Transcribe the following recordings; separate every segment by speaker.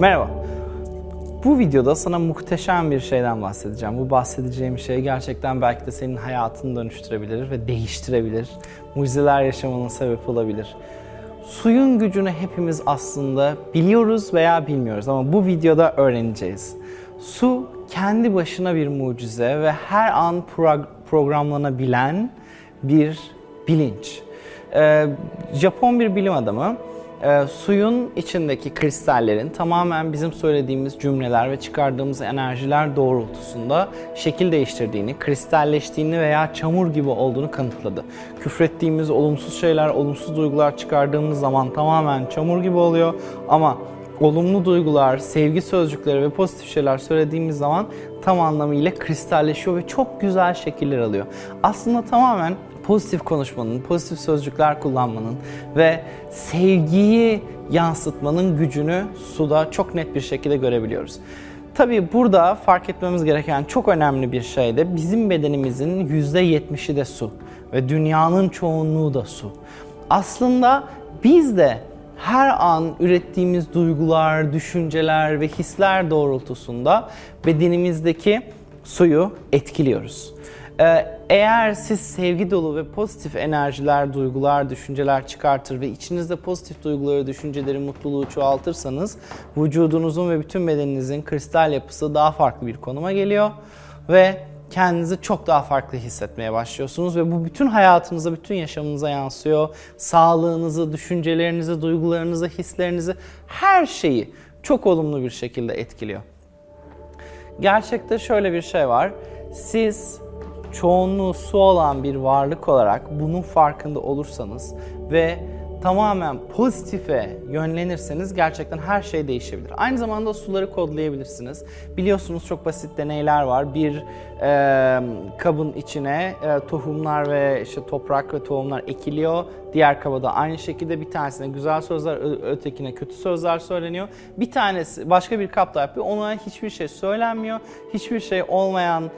Speaker 1: Merhaba. Bu videoda sana muhteşem bir şeyden bahsedeceğim. Bu bahsedeceğim şey gerçekten belki de senin hayatını dönüştürebilir ve değiştirebilir. Mucizeler yaşamanın sebep olabilir. Suyun gücünü hepimiz aslında biliyoruz veya bilmiyoruz ama bu videoda öğreneceğiz. Su kendi başına bir mucize ve her an pro- programlanabilen bir bilinç. Ee, Japon bir bilim adamı e, suyun içindeki kristallerin tamamen bizim söylediğimiz cümleler ve çıkardığımız enerjiler doğrultusunda şekil değiştirdiğini, kristalleştiğini veya çamur gibi olduğunu kanıtladı. Küfrettiğimiz olumsuz şeyler, olumsuz duygular çıkardığımız zaman tamamen çamur gibi oluyor ama olumlu duygular, sevgi sözcükleri ve pozitif şeyler söylediğimiz zaman tam anlamıyla kristalleşiyor ve çok güzel şekiller alıyor. Aslında tamamen pozitif konuşmanın, pozitif sözcükler kullanmanın ve sevgiyi yansıtmanın gücünü suda çok net bir şekilde görebiliyoruz. Tabii burada fark etmemiz gereken çok önemli bir şey de bizim bedenimizin %70'i de su ve dünyanın çoğunluğu da su. Aslında biz de her an ürettiğimiz duygular, düşünceler ve hisler doğrultusunda bedenimizdeki suyu etkiliyoruz. Ee, Eğer siz sevgi dolu ve pozitif enerjiler, duygular, düşünceler çıkartır ve içinizde pozitif duyguları, düşünceleri, mutluluğu çoğaltırsanız vücudunuzun ve bütün bedeninizin kristal yapısı daha farklı bir konuma geliyor ve kendinizi çok daha farklı hissetmeye başlıyorsunuz ve bu bütün hayatınıza, bütün yaşamınıza yansıyor. Sağlığınızı, düşüncelerinizi, duygularınızı, hislerinizi, her şeyi çok olumlu bir şekilde etkiliyor. Gerçekte şöyle bir şey var. Siz çoğunluğu su olan bir varlık olarak bunun farkında olursanız ve tamamen pozitife yönlenirseniz gerçekten her şey değişebilir. Aynı zamanda suları kodlayabilirsiniz. Biliyorsunuz çok basit deneyler var. Bir e, kabın içine e, tohumlar ve işte toprak ve tohumlar ekiliyor. Diğer kaba da aynı şekilde bir tanesine güzel sözler, ötekine kötü sözler söyleniyor. Bir tanesi başka bir kapta yapıyor. Ona hiçbir şey söylenmiyor. Hiçbir şey olmayan e,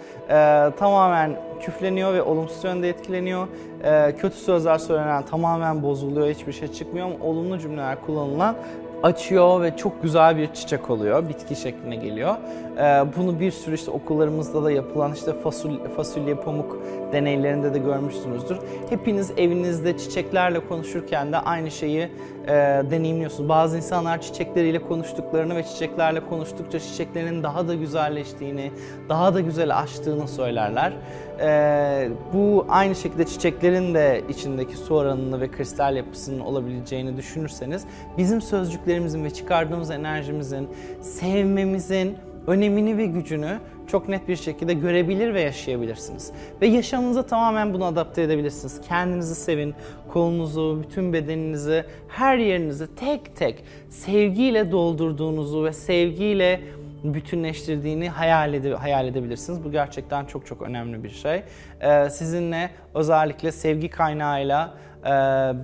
Speaker 1: tamamen küfleniyor ve olumsuz yönde etkileniyor. E, kötü sözler söylenen tamamen bozuluyor. Hiçbir şey çıkmıyor ama olumlu cümleler kullanılan açıyor ve çok güzel bir çiçek oluyor. Bitki şekline geliyor. Ee, bunu bir sürü işte okullarımızda da yapılan işte fasulye, fasulye pamuk deneylerinde de görmüşsünüzdür. Hepiniz evinizde çiçeklerle konuşurken de aynı şeyi e, deneyimliyorsunuz. Bazı insanlar çiçekleriyle konuştuklarını ve çiçeklerle konuştukça çiçeklerin daha da güzelleştiğini, daha da güzel açtığını söylerler. Ee, bu aynı şekilde çiçeklerin de içindeki su oranını ve kristal yapısının olabileceğini düşünürseniz bizim sözcüklerimizin ve çıkardığımız enerjimizin, sevmemizin önemini ve gücünü çok net bir şekilde görebilir ve yaşayabilirsiniz. Ve yaşamınıza tamamen bunu adapte edebilirsiniz. Kendinizi sevin, kolunuzu, bütün bedeninizi, her yerinizi tek tek sevgiyle doldurduğunuzu ve sevgiyle bütünleştirdiğini hayal, ede, hayal edebilirsiniz. Bu gerçekten çok çok önemli bir şey. Ee, sizinle özellikle sevgi kaynağıyla e,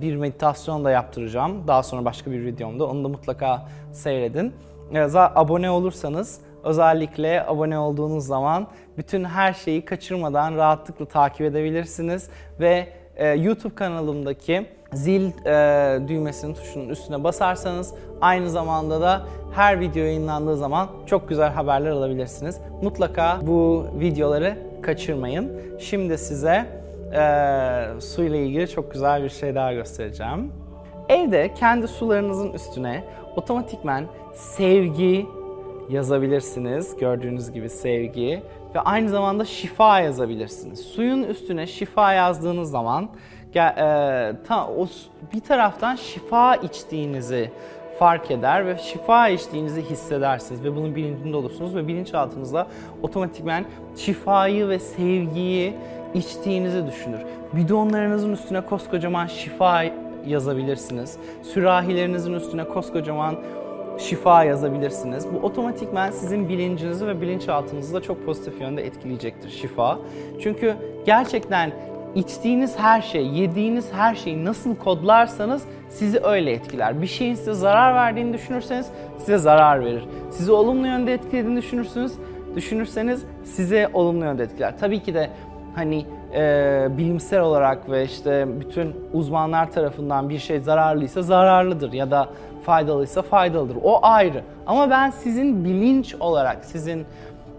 Speaker 1: bir meditasyon da yaptıracağım. Daha sonra başka bir videomda. Onu da mutlaka seyredin. Ee, abone olursanız özellikle abone olduğunuz zaman bütün her şeyi kaçırmadan rahatlıkla takip edebilirsiniz ve e, YouTube kanalımdaki zil e, düğmesinin tuşunun üstüne basarsanız aynı zamanda da her video yayınlandığı zaman çok güzel haberler alabilirsiniz. Mutlaka bu videoları kaçırmayın. Şimdi size e, su ile ilgili çok güzel bir şey daha göstereceğim. Evde kendi sularınızın üstüne otomatikmen sevgi yazabilirsiniz. Gördüğünüz gibi sevgi ve aynı zamanda şifa yazabilirsiniz. Suyun üstüne şifa yazdığınız zaman e, bir taraftan şifa içtiğinizi fark eder ve şifa içtiğinizi hissedersiniz ve bunun bilincinde olursunuz ve bilinçaltınızda otomatikmen şifayı ve sevgiyi içtiğinizi düşünür. Bidonlarınızın üstüne koskocaman şifa yazabilirsiniz. Sürahilerinizin üstüne koskocaman şifa yazabilirsiniz. Bu otomatikmen sizin bilincinizi ve bilinçaltınızı da çok pozitif yönde etkileyecektir şifa. Çünkü gerçekten içtiğiniz her şey, yediğiniz her şeyi nasıl kodlarsanız sizi öyle etkiler. Bir şeyin size zarar verdiğini düşünürseniz size zarar verir. Sizi olumlu yönde etkilediğini düşünürsünüz, düşünürseniz size olumlu yönde etkiler. Tabii ki de hani e, bilimsel olarak ve işte bütün uzmanlar tarafından bir şey zararlıysa zararlıdır ya da faydalıysa faydalıdır. O ayrı. Ama ben sizin bilinç olarak, sizin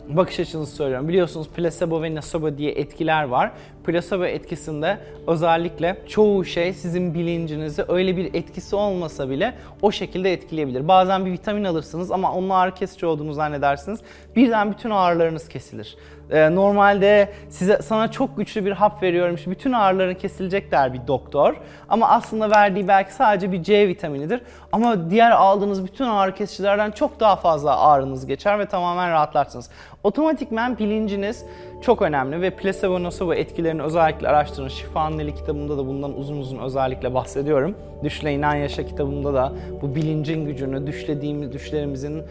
Speaker 1: bakış açınızı söylüyorum. Biliyorsunuz plasebo ve nocebo diye etkiler var. Plasebo etkisinde özellikle çoğu şey sizin bilincinizi öyle bir etkisi olmasa bile o şekilde etkileyebilir. Bazen bir vitamin alırsınız ama onun ağrı kesici olduğunu zannedersiniz. Birden bütün ağrılarınız kesilir. Ee, normalde size sana çok güçlü bir hap veriyorum, bütün ağrıların kesilecek der bir doktor. Ama aslında verdiği belki sadece bir C vitaminidir. Ama diğer aldığınız bütün ağrı kesicilerden çok daha fazla ağrınız geçer ve tamamen rahatlarsınız. Otomatikmen bilinciniz çok önemli ve placebo nocebo etkilerini özellikle araştırın. Şifa Anneli kitabımda da bundan uzun uzun özellikle bahsediyorum. Düşle İnan Yaşa kitabımda da bu bilincin gücünü, düşlediğimiz düşlerimizin,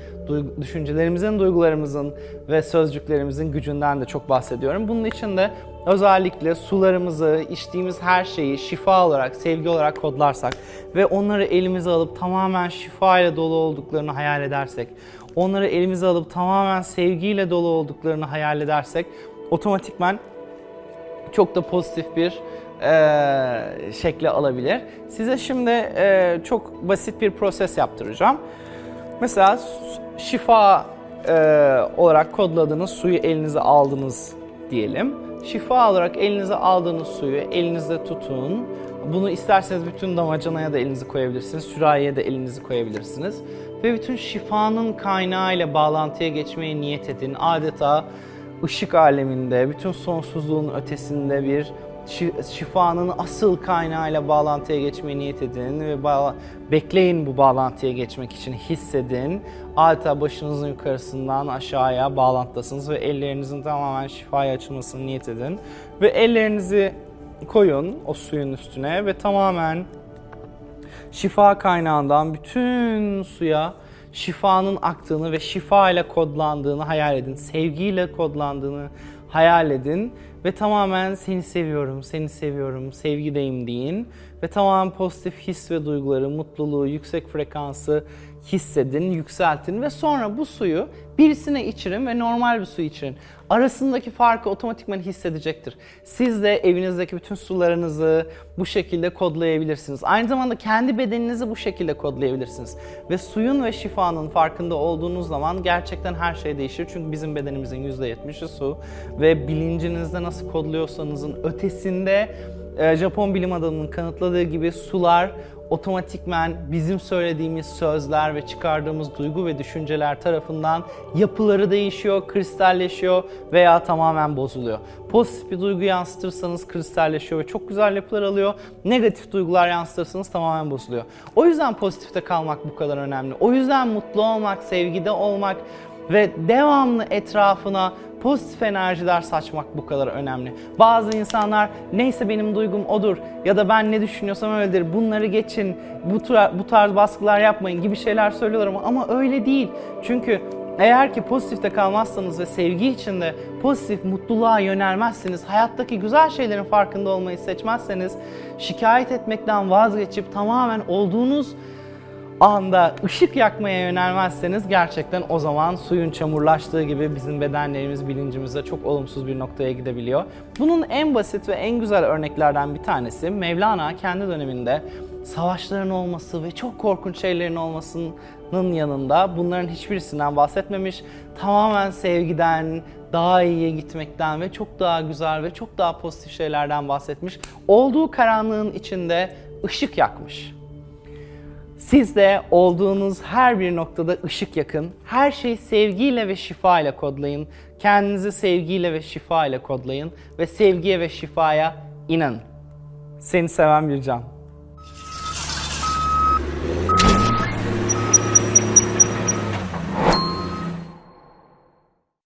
Speaker 1: düşüncelerimizin, duygularımızın ve sözcüklerimizin gücünden de çok bahsediyorum. Bunun için de özellikle sularımızı, içtiğimiz her şeyi şifa olarak, sevgi olarak kodlarsak ve onları elimize alıp tamamen şifa ile dolu olduklarını hayal edersek, onları elimize alıp tamamen sevgiyle dolu olduklarını hayal edersek otomatikman çok da pozitif bir e, şekle alabilir. Size şimdi e, çok basit bir proses yaptıracağım. Mesela şifa e, olarak kodladığınız suyu elinize aldınız diyelim. Şifa olarak elinize aldığınız suyu elinizde tutun. Bunu isterseniz bütün damacanaya da elinizi koyabilirsiniz. Sürahiye de elinizi koyabilirsiniz. Ve bütün şifanın kaynağıyla bağlantıya geçmeye niyet edin. Adeta ışık aleminde, bütün sonsuzluğun ötesinde bir şi- şifanın asıl kaynağıyla bağlantıya geçmeye niyet edin ve bekleyin bu bağlantıya geçmek için hissedin. Adeta başınızın yukarısından aşağıya bağlantıdasınız ve ellerinizin tamamen şifaya açılmasını niyet edin. Ve ellerinizi koyun o suyun üstüne ve tamamen şifa kaynağından bütün suya şifanın aktığını ve şifa ile kodlandığını hayal edin. Sevgiyle kodlandığını hayal edin ve tamamen seni seviyorum, seni seviyorum, sevgideyim deyin ve tamamen pozitif his ve duyguları, mutluluğu, yüksek frekansı hissedin, yükseltin ve sonra bu suyu birisine içirin ve normal bir su için. Arasındaki farkı otomatikman hissedecektir. Siz de evinizdeki bütün sularınızı bu şekilde kodlayabilirsiniz. Aynı zamanda kendi bedeninizi bu şekilde kodlayabilirsiniz. Ve suyun ve şifanın farkında olduğunuz zaman gerçekten her şey değişir. Çünkü bizim bedenimizin %70'i su ve bilincinizde nasıl kodluyorsanızın ötesinde e, Japon bilim adamının kanıtladığı gibi sular otomatikmen bizim söylediğimiz sözler ve çıkardığımız duygu ve düşünceler tarafından yapıları değişiyor, kristalleşiyor veya tamamen bozuluyor. Pozitif bir duygu yansıtırsanız kristalleşiyor ve çok güzel yapılar alıyor. Negatif duygular yansıtırsanız tamamen bozuluyor. O yüzden pozitifte kalmak bu kadar önemli. O yüzden mutlu olmak, sevgide olmak ve devamlı etrafına pozitif enerjiler saçmak bu kadar önemli. Bazı insanlar neyse benim duygum odur ya da ben ne düşünüyorsam öyledir bunları geçin bu, bu tarz baskılar yapmayın gibi şeyler söylüyorlar ama, ama öyle değil. Çünkü eğer ki pozitifte kalmazsanız ve sevgi içinde pozitif mutluluğa yönelmezseniz, hayattaki güzel şeylerin farkında olmayı seçmezseniz, şikayet etmekten vazgeçip tamamen olduğunuz anda ışık yakmaya yönelmezseniz gerçekten o zaman suyun çamurlaştığı gibi bizim bedenlerimiz, bilincimizde çok olumsuz bir noktaya gidebiliyor. Bunun en basit ve en güzel örneklerden bir tanesi Mevlana kendi döneminde savaşların olması ve çok korkunç şeylerin olmasının yanında bunların hiçbirisinden bahsetmemiş. Tamamen sevgiden, daha iyiye gitmekten ve çok daha güzel ve çok daha pozitif şeylerden bahsetmiş. Olduğu karanlığın içinde ışık yakmış. Siz de olduğunuz her bir noktada ışık yakın. Her şeyi sevgiyle ve şifa ile kodlayın. Kendinizi sevgiyle ve şifa ile kodlayın ve sevgiye ve şifaya inanın. Seni seven bir can.